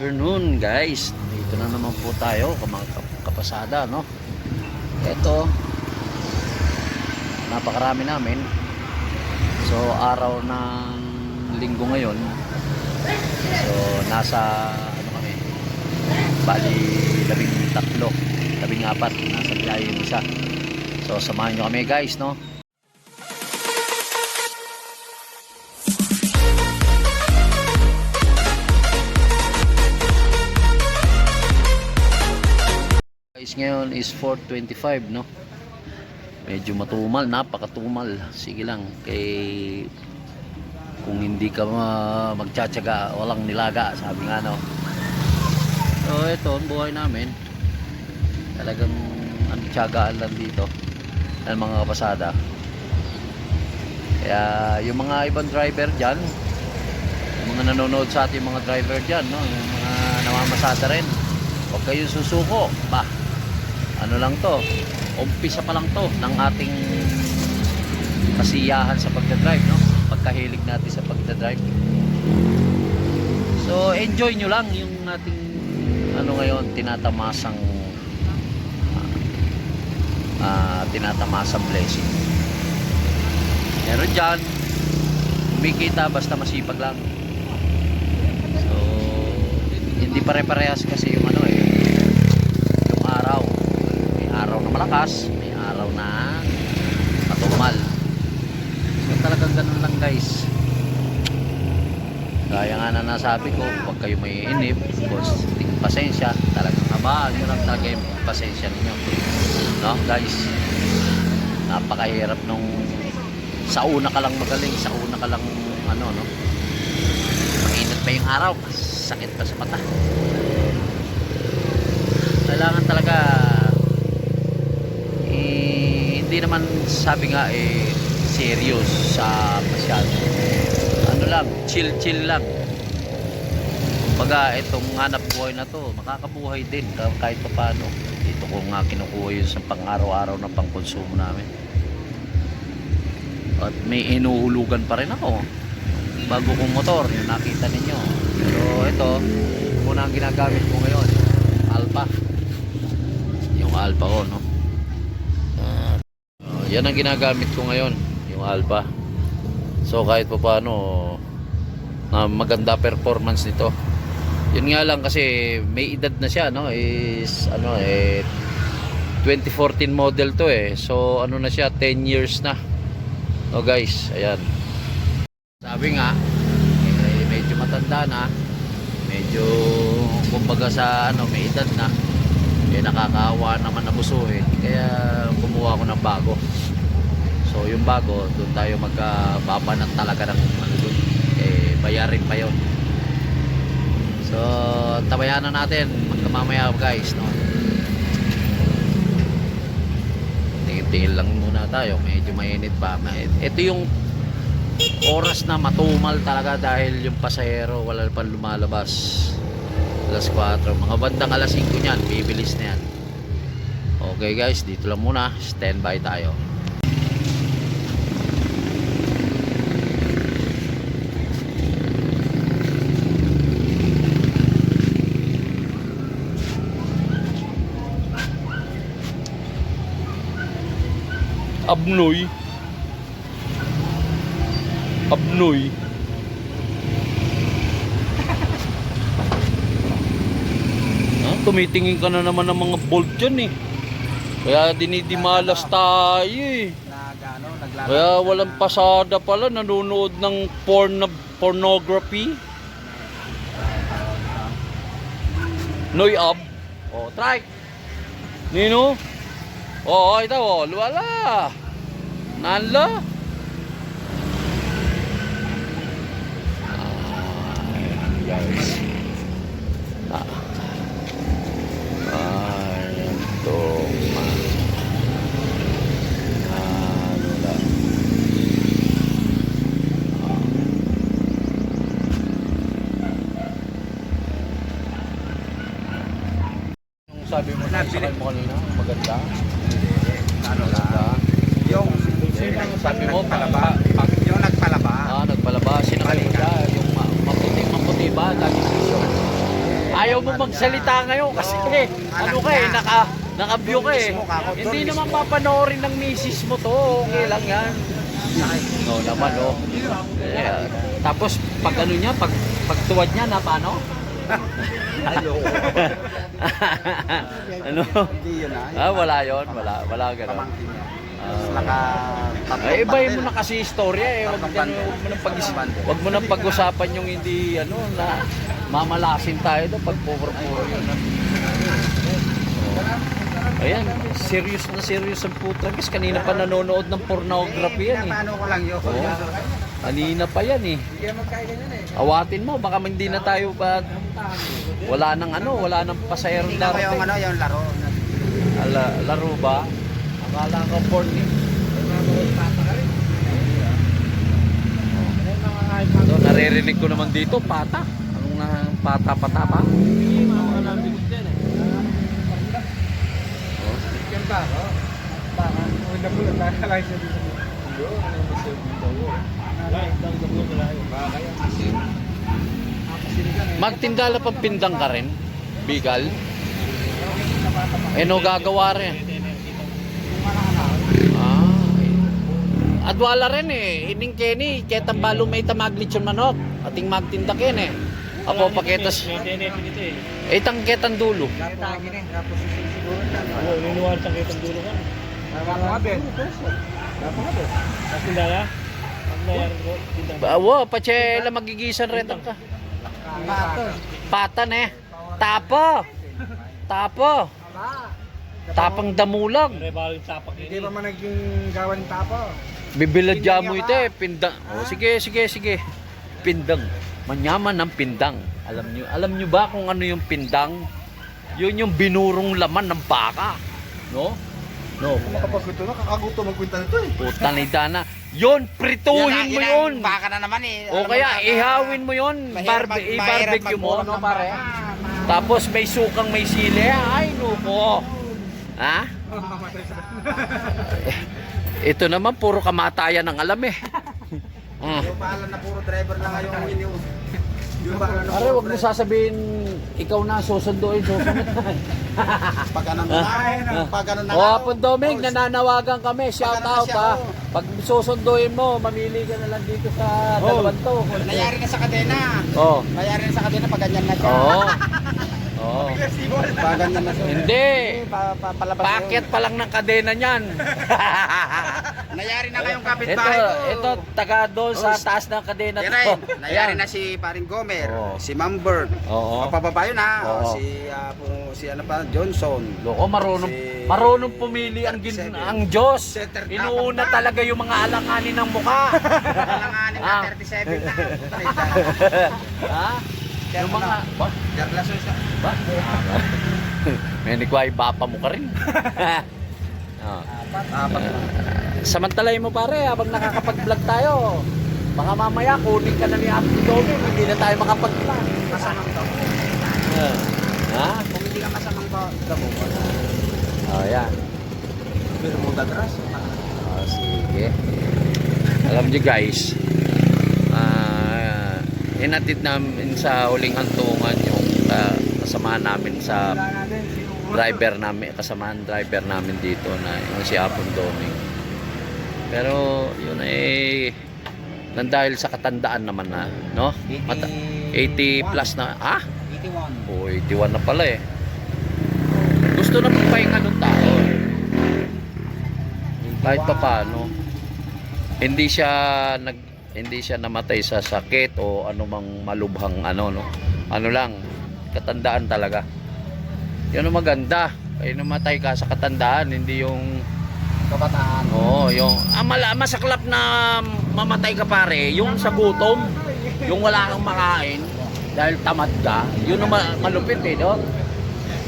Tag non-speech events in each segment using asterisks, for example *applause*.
afternoon guys. Dito na naman po tayo mga kap- kapasada no? Ito napakarami namin. So araw ng linggo ngayon. So nasa ano kami? Bali labing tatlo labing apat nasa biyahe yung isa. So samahan nyo kami guys no Guys, ngayon is 4.25, no? Medyo matumal, napakatumal. Sige lang, kay kung hindi ka ma- magtsatsaga, walang nilaga, sabi nga, no? So, ito, ang buhay namin. Talagang ang tiyagaan lang dito ng mga kapasada. Kaya, yung mga ibang driver dyan, mga nanonood sa ating mga driver dyan, no? Yung mga namamasada rin. Huwag kayong susuko. Ba, ano lang to umpisa pa lang to ng ating kasiyahan sa pagdadrive no? Pagkahilig natin sa pagdadrive. So enjoy nyo lang yung ating ano ngayon tinatamasang ah, tinatamasang blessing. Pero dyan kumikita basta masipag lang. So hindi pare-parehas kasi yung araw may araw na malakas may araw na matumal so talagang ganun lang guys. Gaya nga na nasabi ko pag kayo may inip boss pasensya talagang habaan nyo lang talaga yung pasensya ninyo. No guys? Napakahirap nung sa una ka lang magaling sa una ka lang ano no? Mainit pa yung araw sakit pa sa mata. Kailangan talaga hindi naman sabi nga eh serious sa masyado. Ano lang chill chill lang. Kumbaga itong hanap buhay na to makakabuhay din ka- kahit pa paano dito ko nga kinukuha yun sa pang araw-araw na pang konsumo namin. At may inuhulugan pa rin ako. Bago kong motor yung nakita ninyo. Pero ito muna ang ginagamit ko ngayon. Alpha. Yung Alpha ko no yan ang ginagamit ko ngayon yung Alpha. So kahit pa paano na maganda performance nito. Yun nga lang kasi may edad na siya no? Is ano eh 2014 model to eh. So ano na siya 10 years na. No guys? Ayan. Sabi nga eh, medyo matanda na. Medyo kumbaga sa ano may edad na eh nakakaawa naman abusuhin kaya kumuha ko ng bago. So yung bago doon tayo magkababanat talaga ng ano doon eh bayarin pa yon so tabayanan natin magkamamaya guys no? Tingin-tingin lang muna tayo medyo mainit pa. Ito yung oras na matumal talaga dahil yung pasahero wala pa lumalabas alas 4 mga bandang alas 5 niyan bibilis na yan. Okay guys dito lang muna. Standby tayo. Abnoy. Abnoy Ah, tumitingin ka na naman ng mga bolt dyan eh. Kaya dinidimalas tayo eh. Kaya ka walang pasada pala, nanonood ng porn pornography. Noy ab. Oh, try. Nino? Oh, ito oh, luwala. Nanla. Ayan, guys. Ah. Ayan, to. Ano lang. Yung sabi mo na Nabili- mo kanina, maganda. Ano lang. Yung, Yung sabi mo, nagpalaba. Pag, yung nagpalaba. Ah, nagpalaba. Sinakay mo siya. Yung ma- maputi, maputi ba? Lagi vision. Ayaw mo magsalita ngayon kasi eh, ano ka eh, naka, naka-view ka eh. Hindi naman papanoorin ng misis mo to. Okay lang yan. No, naman oh. Eh, tapos pag ano niya, pag pagtuwad niya na paano? Hello. ano? Hindi yun ah. Ah, wala yon, wala, wala gano'n. Tapos naka... tatlong Ay, ibahin mo bundle. na kasi istorya eh. Wag, Tatlong wag mo nang pag wag mo nang pag-usapan yung hindi ano na mamalasin tayo doon pag puro-puro yun. Oh. Ayan, serious na serious ang putra. Kasi kanina pa nanonood ng pornography yan eh. Paano ko lang yun? Oo. Kanina pa yan eh. Awatin mo, baka hindi na tayo ba wala nang ano, wala nang ba yung darating. ano, yung laro? Ala, laro ba? Akala ko porn eh. So, naririnig ko naman dito, pata. Anong nga pata-pata pa? Magtindala pang pindang ka rin? Bigal? Eh, no gagawa rin. Adwala rin eh. Ining Kenny, ketang balo may tamaglit yung manok. Ating magtinda ken eh. Apo paketas. Itang ketang dulo. Oo, ninuwal sa kitang dulo ka. Tindaya? Tindaya ko. Tindaya. Bawo, pachela magigisan rin ka. Patan eh. Tapo. Tapo. Tapang damulag. Hindi pa man naging gawan tapo. Bibiladya mo ito eh, pindang. Oh, sige, sige, sige. Pindang. Manyaman ng pindang. Alam nyo, alam nyo ba kung ano yung pindang? Yun yung binurong laman ng baka. No? No. Makapagkwento na, kakaguto magkwenta nito eh. Puta ni Dana. Yun, prituhin mo yun. Baka na naman eh. O kaya ihawin mo yun. Barbe i-barbecue mo, no pare? Tapos may sukang may sili. Ay, nuko. Ha? Eh, *laughs* Ito naman, puro kamatayan ng alam eh. Ah. *laughs* Yung paalam na puro driver lang ngayon paalam na Pare, wag mo sasabihin, ikaw na susunduin, susunod na. Pag ano na, pag ano na. O, Apon Doming, nananawagan kami. Shout out ha. Pag susunduin mo, mamili ka na lang dito sa dalawang to. Nayari na sa kadena. Oh. Nayari na sa kadena pag ganyan na siya. Oo. *laughs* Oo. Pag ganyan na siya. Hindi. Pa, pa, palabas Paket pa lang ng kadena niyan. *laughs* Nayari na kayong ito, kapitbahay ko. ito, taga doon sa taas ng kadena to. ay, nayari na si paring Gomer, Oo. si Ma'am Bird. Oo. Mapababa yun ha. Oo. Si, ah, po- si ano pa, Johnson. Loko, marunong, Si- marunong pumili ang, gin, 37. ang Diyos. Setter Inuuna talaga yung mga alanganin ng mukha. *laughs* Alanganin Ah. na *laughs* 37 na. ha? Yung mga... Ba? Garlaso siya. Ba? *laughs* May nagway, bapa mo ka rin. *laughs* Ah. Apat na. Samantalahin mo pare, habang nakakapag-vlog tayo. Baka mamaya kunin ka na ni Ate Domi, hindi na tayo makapag-vlog. Masamang damo. Ha? Kung hindi ka masamang ba- damo, wala. Oh, yan. Pero mo dadras. Ah, sige. Alam niyo guys, ah, inatid namin sa huling hantungan yung ah, kasamahan namin sa driver namin, kasamahan driver namin dito na yung si Apon Doming. Pero yun ay nang dahil sa katandaan naman na, no? Mata- 80 plus na, ha? 81. O, 81 na pala eh. Gusto na magpahinga ng tao. eh. Kahit pa paano. Hindi siya nag hindi siya namatay sa sakit o anumang malubhang ano no. Ano lang, katandaan talaga. Yun ang maganda. Kaya namatay ka sa katandaan, hindi yung Kabataan. Oo, yung ah, mala, masaklap na mamatay ka pare, yung sa gutom, yung wala kang makain dahil tamad ka, yun ang ma- malupit eh, no?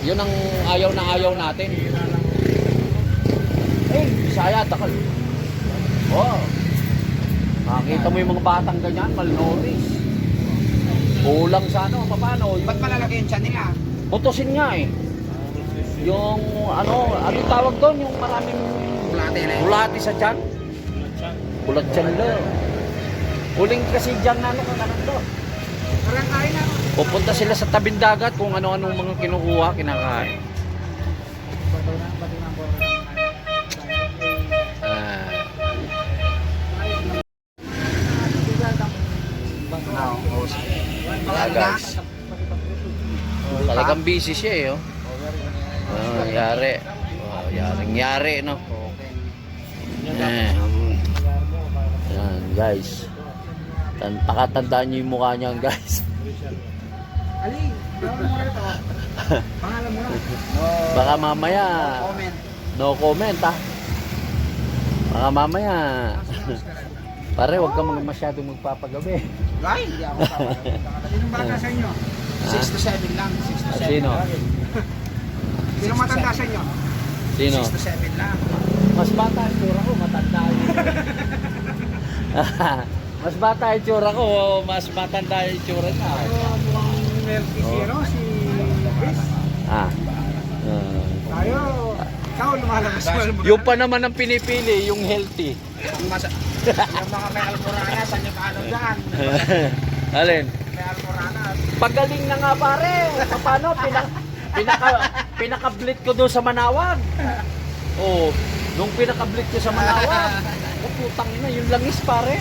Yun ang ayaw na ayaw natin. Eh, Bisaya, takal. Oh. Makita mo yung mga batang ganyan, malnourished. Kulang sa ano, paano? Ba't malalagay yung tiyan nila? Butusin nga eh. Yung ano, ano yung tawag doon? Yung maraming Bulate na yun. bulati sa tiyan. Bulat tiyan lo. Huling kasi dyan na ano kakanan. Parang kain na. Pupunta sila sa tabing dagat kung ano-anong mga kinukuha, kinakain. Talagang busy siya eh, oh. Oh, yari. Oh, yaring yari, no? Eh. Yan, guys. Tan pakatandaan niyo yung mukha niyan, guys. Ali. Pangalan mo na. Baka mamaya, Comment. no comment, ha? Baka mamaya. *laughs* Pare, huwag ka masyadong magpapagabi. Ay, hindi ako tawag. Sinong bata sa inyo? *laughs* 6 to 7 lang. 6 to 7. Sino? Sino matanda sa inyo? Sino? 6 to 7 lang. Mas bata ang tsura ko, matanda yun. *laughs* mas bata yung tsura ko, mas matanda yung tsura niya. Pero mukhang healthy zero si Chris. Ah. Tayo, ikaw lumalabas mo. yung pa naman ang pinipili, yung healthy. Yung, *laughs* mga may almorana, saan yung ano dyan? Alin? May almorana. Pagaling na nga pare. Paano? Pinak pinaka pinaka-blit ko doon sa Manawag. Oh, nung pinaka-blit ko sa Manawag. Oh, putang na, yung langis pare.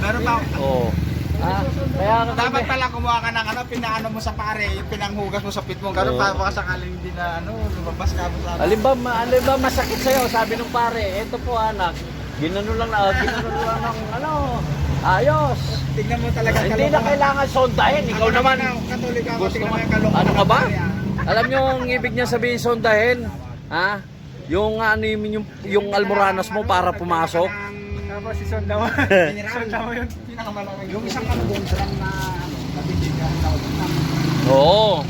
Meron pa, Oh. Ah, kaya dapat pala kumuha ka ng ano, pinaano mo sa pare, yung pinanghugas mo sa pit mo. Ganun pa, baka sakaling hindi na ano, lumabas ka mo sa Alin ba, ma- alin ba masakit sa'yo? Sabi nung pare, eto po anak, ginano lang na, ginano lang ng ano, ayos. Tingnan mo talaga Hindi na kailangan sondahin, ikaw naman. Katolik ako, Gusto tingnan mo, yung kalokohan ano ka ba? Alam nyo ang ibig niya sabihin sondahin? Ha? Yung ano yung, yung, yung almoranas mo para pumasok? Tapos si Sonda mo. *laughs* Sonda mo yun. Pinakamalaki. Yung isang yung drum na ano, nabibigyan. Oo.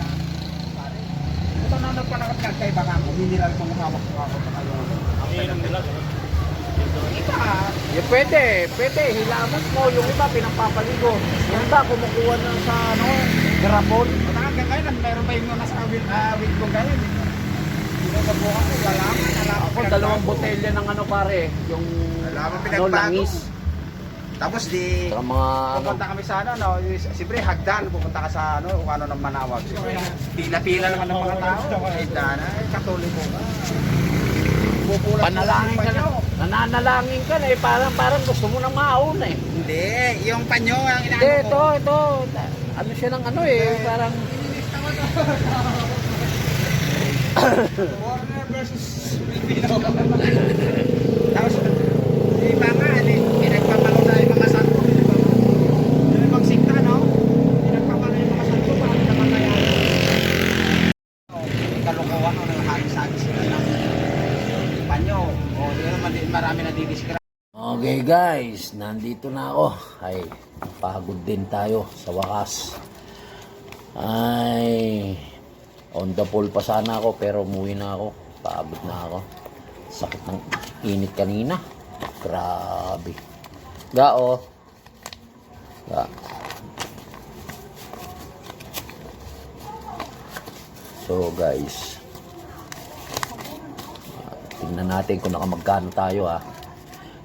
Ito na nagpanakot ka kay baka mo, mineral kung hawak ko ako sa kayo. Ang inom nila. Iba, Yeah, pwede, pwede. Hilamas mo. Yung iba pinapapaligo. Yung iba kumukuha na sa ano, grapon. hanggang ngayon, meron pa yung nasa awit, awit ko ngayon. Hindi sa buka ko, wala man. Wala Ako dalawang botelya ng ano pare, yung Wala man ano, langis. Tapos di, Saka mga ano, pupunta kami sa ano, no, siyempre hagdan, pupunta ka sa ano, kung ano ng manawag. Siyempre, pila-pila naman ng mga tao. Eh, dana, eh, katoliko ka. Pupulat panalangin ka na. Nananalangin ka na eh. Parang, parang gusto mo nang mauna eh. Hindi, yung panyo ang inaano Hindi, ko. ito, ito. Ano siya ng ano eh. Parang, *coughs* Warner versus Filipino. Tapos, di ba nga, eh, pinagpapalo na yung mga santo. di ba? Yung ibang sikta, no? Pinagpapalo yung mga santo para napatayan. Oh, may kalokohan o nanghahagisagis sila ng panyo. O, di naman din marami na didisgra. Okay guys, nandito na ako. Ay, pagod din tayo sa wakas. Ay, on the pole pa sana ako pero umuwi na ako. Pagod na ako. Sakit ng init kanina. Grabe. Gao. Ga. So guys, tingnan natin kung nakamagkano tayo ha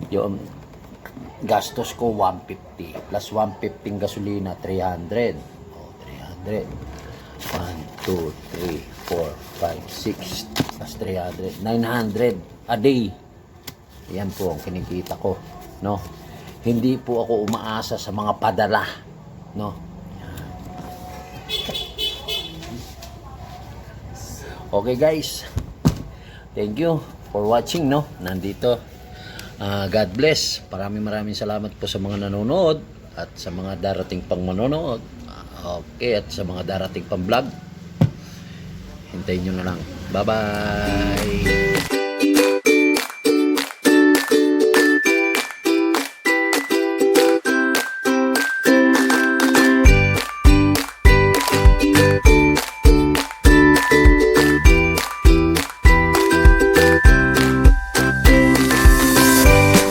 yung gastos ko 150 plus 150 gasolina 300 oh 300 1 2 3 4 5 6 plus 300 900 a day. Yan po ang kinikita ko no? Hindi po ako umaasa sa mga padala no? Okay guys. Thank you for watching no? Nandito Ah, God bless. Maraming maraming salamat po sa mga nanonood at sa mga darating pang manonood. Ah, okay, at sa mga darating pang vlog. Hintayin nyo na lang. Bye-bye!